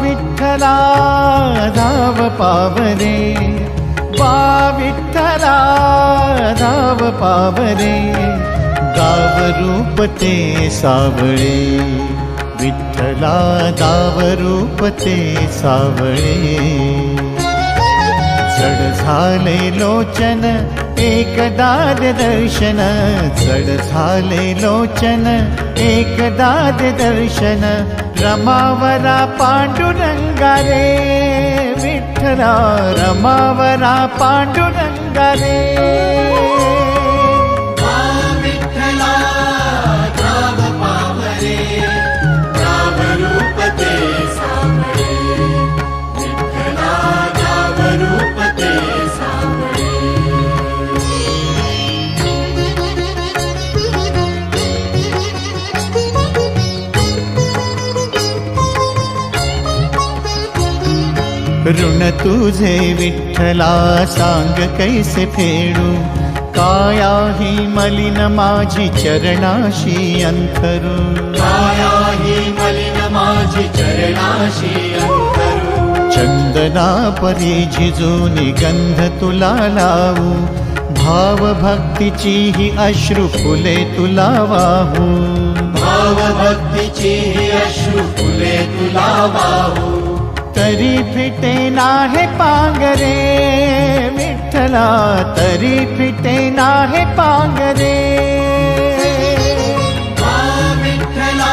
विठ्ठला धाव पावरे बा विठ्ठला धाव पावरे गाव रूप ते सावळे. विठ्ठला दाव रूप ते सावळे। जड झाले लोचन एकदाद दर्शन। जड झाले लोचन एकदाद दर्शन। रमावरा पांडुरंगा रे विठ्ठला रमावरा पांडुरंगा ऋण तुझे विठ्ठला सांग कैसे फेडू? काया ही मलिन माझी चरणाशी अंथरू माया ही मलिन माझी चरणाशी अंतरू. चंदना परी झिजूनी गंध तुला लावू. भाव भक्तीची ही अश्रू फुले तुला वाहू. भाव भक्तीची ही अश्रू फुले तुला वाहू. तरी फिटे नाहे पांगरे विठ्ठला तरी फिटे नाहे पांगरे. विठ्ठला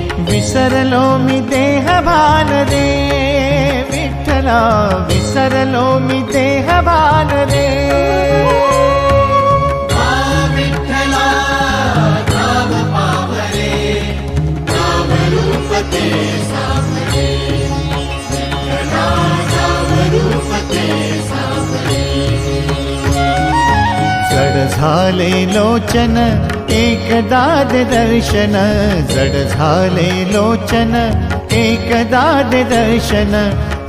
विसरलोमिते हबा न दे विठला विसरलोमिते हा झाले लोचन एकदा दर्शन. जड झाले लोचन एकदा दर्शन.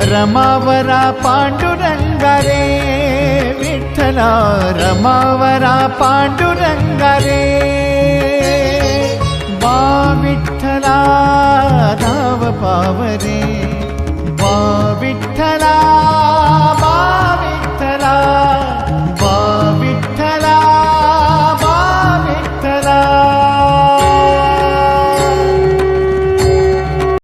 रमावरा पांडुरंगा रे विठ्ठला रमावरा पांडुरंगा रे बा विठ्ठला धाव पावरे